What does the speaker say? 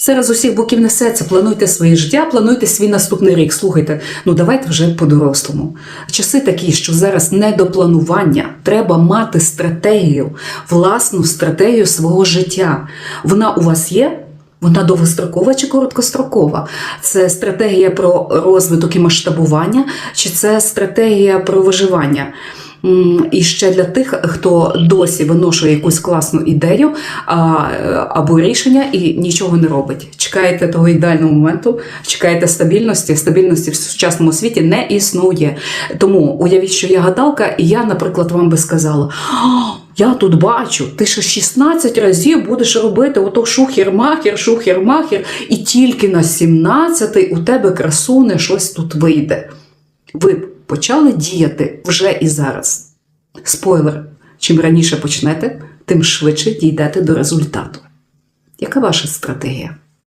З усіх боків несеться, плануйте своє життя, плануйте свій наступний рік. Слухайте, ну давайте вже по-дорослому. Часи такі, що зараз не до планування. Треба мати стратегію, власну стратегію свого життя. Вона у вас є? Вона довгострокова чи короткострокова? Це стратегія про розвиток і масштабування, чи це стратегія про виживання? І ще для тих, хто досі виношує якусь класну ідею або рішення і нічого не робить. Чекаєте того ідеального моменту, чекаєте стабільності. Стабільності в сучасному світі не існує. Тому уявіть, що я гадалка, і я, наприклад, вам би сказала. Я тут бачу, ти ще 16 разів будеш робити ото шухер-махер, шухер-махер, і тільки на 17-й у тебе красуне щось тут вийде. Ви почали діяти вже і зараз. Спойлер: чим раніше почнете, тим швидше дійдете до результату. Яка ваша стратегія?